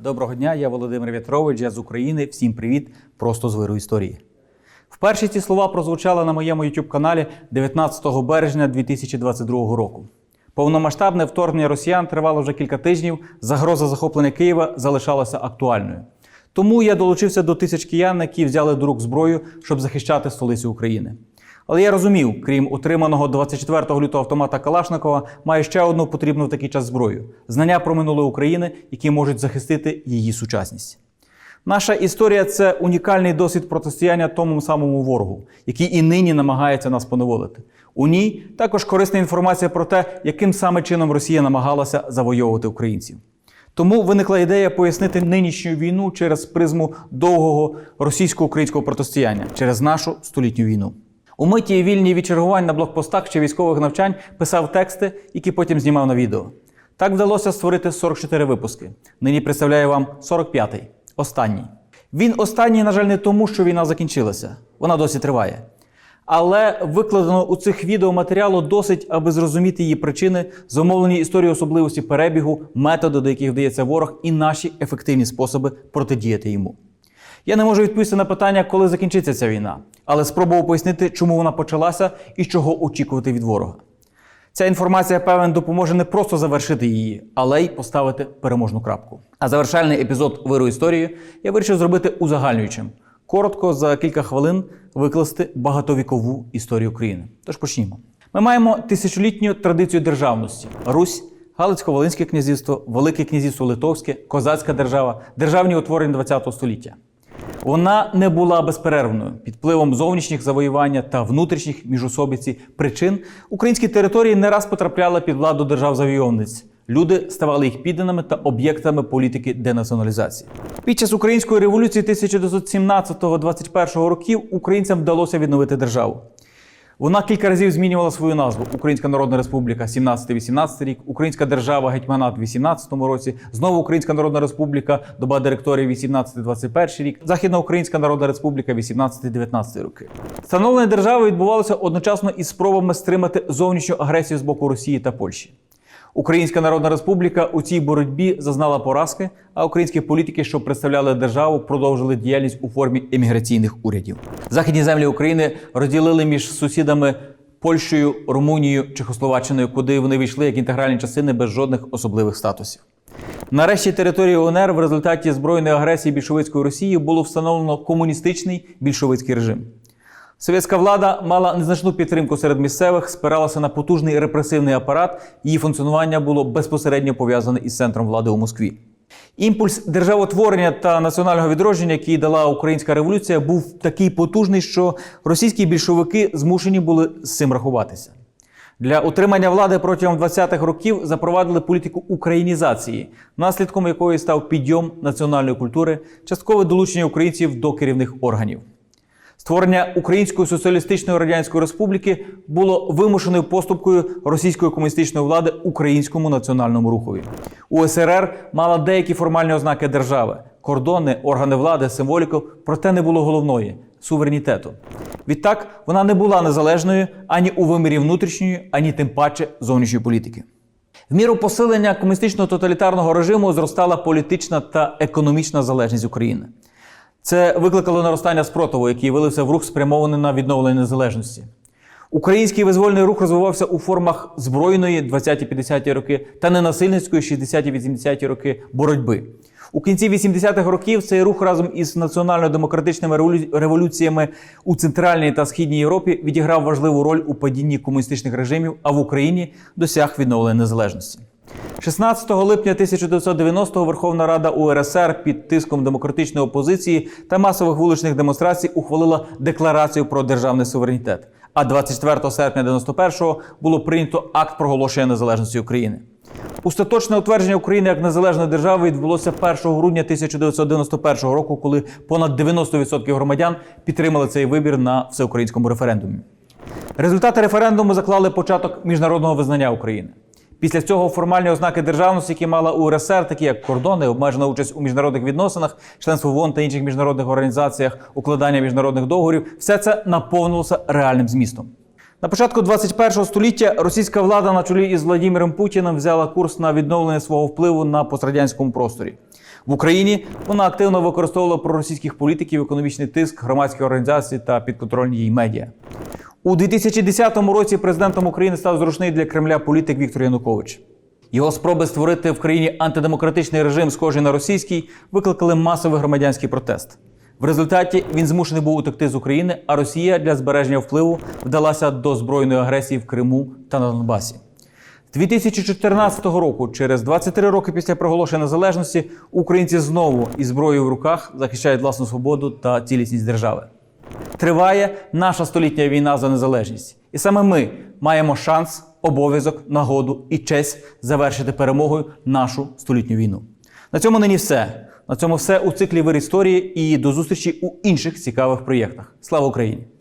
Доброго дня, я Володимир В'ятрович, я з України. Всім привіт! Просто з виру історії. Вперше ці слова прозвучали на моєму youtube каналі 19 березня 2022 року. Повномасштабне вторгнення росіян тривало вже кілька тижнів. Загроза захоплення Києва залишалася актуальною. Тому я долучився до тисяч киян, які взяли до рук зброю, щоб захищати столицю України. Але я розумів, крім утриманого 24 лютого автомата Калашникова, маю ще одну потрібну в такий час зброю знання про минуле України, які можуть захистити її сучасність. Наша історія це унікальний досвід протистояння тому самому ворогу, який і нині намагається нас поневолити. У ній також корисна інформація про те, яким саме чином Росія намагалася завойовувати українців. Тому виникла ідея пояснити нинішню війну через призму довгого російсько-українського протистояння через нашу столітню війну. У миті вільні від чергувань на блокпостах чи військових навчань писав тексти, які потім знімав на відео. Так вдалося створити 44 випуски. Нині представляю вам 45-й, останній. Він останній, на жаль, не тому, що війна закінчилася. Вона досі триває. Але викладено у цих відео матеріалу досить, аби зрозуміти її причини, зумовлені історії особливості перебігу, методи, до яких вдається ворог, і наші ефективні способи протидіяти йому. Я не можу відповісти на питання, коли закінчиться ця війна, але спробував пояснити, чому вона почалася і чого очікувати від ворога. Ця інформація, певен, допоможе не просто завершити її, але й поставити переможну крапку. А завершальний епізод виру історії я вирішив зробити узагальнюючим. Коротко за кілька хвилин викласти багатовікову історію України. Тож почнімо. Ми маємо тисячолітню традицію державності: Русь, Галицько-Волинське князівство, Велике князівство Литовське, Козацька держава, державні утворення ХХ століття. Вона не була безперервною під впливом зовнішніх завоювання та внутрішніх міжособиці причин. Українські території не раз потрапляли під владу держав-завойовниць. Люди ставали їх підданими та об'єктами політики денаціоналізації. Під час української революції 1917-21 років українцям вдалося відновити державу. Вона кілька разів змінювала свою назву: Українська Народна Республіка 17-18 рік, Українська держава Гетьманат в 18 році, знову Українська Народна Республіка, доба директорії 18-21 рік, Західна Українська Народна Республіка 18-19 роки. Становлення держави відбувалося одночасно із спробами стримати зовнішню агресію з боку Росії та Польщі. Українська Народна Республіка у цій боротьбі зазнала поразки, а українські політики, що представляли державу, продовжили діяльність у формі еміграційних урядів. Західні землі України розділили між сусідами Польщею, Румунією, Чехословаччиною, куди вони війшли як інтегральні частини без жодних особливих статусів. Нарешті територію УНР в результаті збройної агресії більшовицької Росії було встановлено комуністичний більшовицький режим. Совєтська влада мала незначну підтримку серед місцевих, спиралася на потужний репресивний апарат. Її функціонування було безпосередньо пов'язане із центром влади у Москві. Імпульс державотворення та національного відродження, який дала українська революція, був такий потужний, що російські більшовики змушені були з цим рахуватися. Для утримання влади протягом 20-х років запровадили політику українізації, наслідком якої став підйом національної культури, часткове долучення українців до керівних органів. Створення Української соціалістичної радянської республіки було вимушеною поступкою російської комуністичної влади українському національному рухові. УСРР мала деякі формальні ознаки держави, кордони, органи влади, символіку, проте не було головної суверенітету. Відтак вона не була незалежною ані у вимірі внутрішньої, ані тим паче зовнішньої політики. В міру посилення комуністичного тоталітарного режиму зростала політична та економічна залежність України. Це викликало наростання спротиву, який вилився в рух, спрямований на відновлення незалежності. Український визвольний рух розвивався у формах збройної 20-50-ті роки та ненасильницької 60-80-ті роки боротьби. У кінці 80-х років цей рух разом із національно-демократичними революціями у Центральній та Східній Європі відіграв важливу роль у падінні комуністичних режимів, а в Україні досяг відновлення незалежності. 16 липня 1990-го Верховна Рада УРСР під тиском демократичної опозиції та масових вуличних демонстрацій ухвалила декларацію про державний суверенітет. А 24 серпня 91-го було прийнято акт проголошення незалежності України. Остаточне утвердження України як незалежної держави відбулося 1 грудня 1991 року, коли понад 90% громадян підтримали цей вибір на всеукраїнському референдумі. Результати референдуму заклали початок міжнародного визнання України. Після цього формальні ознаки державності, які мала УРСР, такі як кордони, обмежена участь у міжнародних відносинах, членство в ООН та інших міжнародних організаціях, укладання міжнародних договорів, все це наповнилося реальним змістом. На початку 21 століття російська влада на чолі із Владимиром Путіним взяла курс на відновлення свого впливу на пострадянському просторі. В Україні вона активно використовувала проросійських політиків, економічний тиск, громадські організації та підконтрольні їй медіа. У 2010 році президентом України став зручний для Кремля політик Віктор Янукович. Його спроби створити в країні антидемократичний режим, схожий на російський, викликали масовий громадянський протест. В результаті він змушений був утекти з України, а Росія для збереження впливу вдалася до збройної агресії в Криму та на Донбасі. 2014 року, через 23 роки після проголошення незалежності, українці знову із зброєю в руках захищають власну свободу та цілісність держави. Триває наша столітня війна за незалежність, і саме ми маємо шанс, обов'язок, нагоду і честь завершити перемогою нашу столітню війну. На цьому нині все. На цьому все у циклі «Вир історії і до зустрічі у інших цікавих проєктах. Слава Україні!